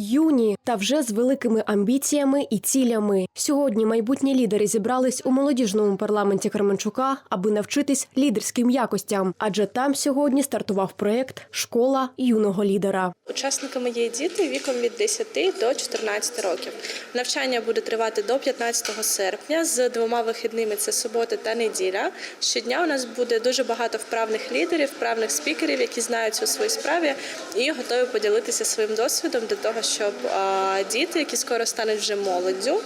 Юні та вже з великими амбіціями і цілями. Сьогодні майбутні лідери зібрались у молодіжному парламенті Кременчука, аби навчитись лідерським якостям. Адже там сьогодні стартував проєкт Школа юного лідера. Учасниками є діти віком від 10 до 14 років. Навчання буде тривати до 15 серпня з двома вихідними це субота та неділя. Щодня у нас буде дуже багато вправних лідерів, вправних спікерів, які знаються у своїй справі і готові поділитися своїм досвідом для того, щоб діти, які скоро стануть вже молоддю,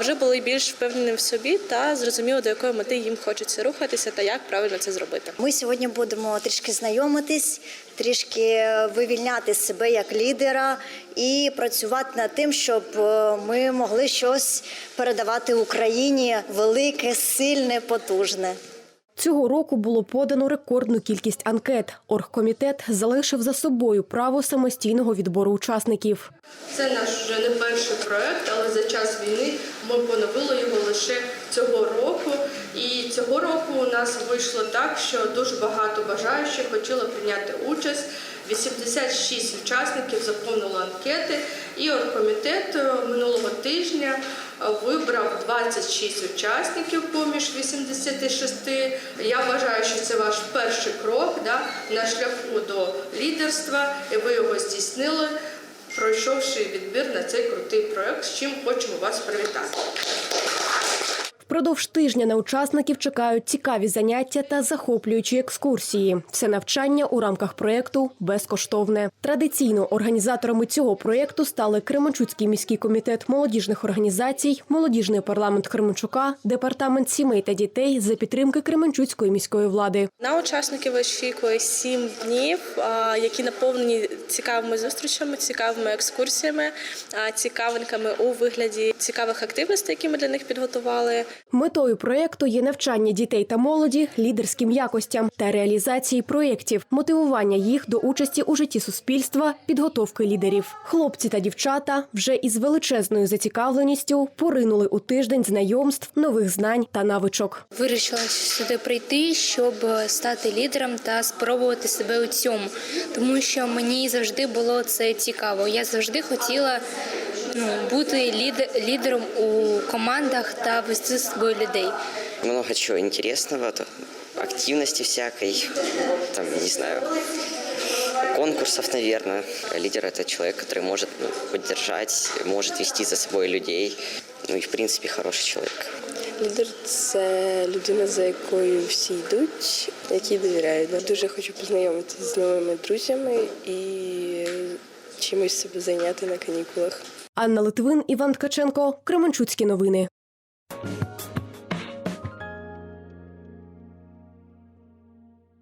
вже були більш впевнені в собі та зрозуміли, до якої мети їм хочеться рухатися та як правильно це зробити. Ми сьогодні будемо трішки знайомитись, трішки вивільняти себе як лідера і працювати над тим, щоб е, ми могли щось передавати Україні велике, сильне, потужне. Цього року було подано рекордну кількість анкет. Оргкомітет залишив за собою право самостійного відбору учасників. Це наш вже не перший проект, але за час війни ми поновили його лише цього року. І цього року у нас вийшло так, що дуже багато бажаючих хотіло прийняти участь. 86 учасників заповнили анкети, і оргкомітет е, минулого тижня вибрав 26 учасників поміж 86. Я вважаю, що це ваш перший крок да, на шляху до лідерства, і ви його здійснили пройшовши відбір на цей крутий проект, з чим хочемо вас привітати. Впродовж тижня на учасників чекають цікаві заняття та захоплюючі екскурсії. Все навчання у рамках проєкту безкоштовне. Традиційно організаторами цього проєкту стали Кременчуцький міський комітет молодіжних організацій, молодіжний парламент Кременчука, департамент сімей та дітей за підтримки Кременчуцької міської влади. На учасників очікує сім днів, які наповнені цікавими зустрічами, цікавими екскурсіями, цікавинками у вигляді цікавих активностей, які ми для них підготували. Метою проєкту є навчання дітей та молоді лідерським якостям та реалізації проєктів, мотивування їх до участі у житті суспільства, підготовки лідерів. Хлопці та дівчата вже із величезною зацікавленістю поринули у тиждень знайомств, нових знань та навичок. Вирішила сюди прийти, щоб стати лідером та спробувати себе у цьому, тому що мені завжди було це цікаво. Я завжди хотіла бути лід- лідером у командах та вести з собою людей. Много чего интересного, то активности всякой, там, не знаю, конкурсов, наверное. Лидер – это человек, который может ну, поддержать, может вести за собой людей, ну и, в принципе, хороший человек. Лідер це людина, за якою всі йдуть, якій довіряють. Я дуже хочу познайомитися з новими друзями і чимось себе зайняти на канікулах. Анна Литвин, Іван Ткаченко, Кременчуцькі новини.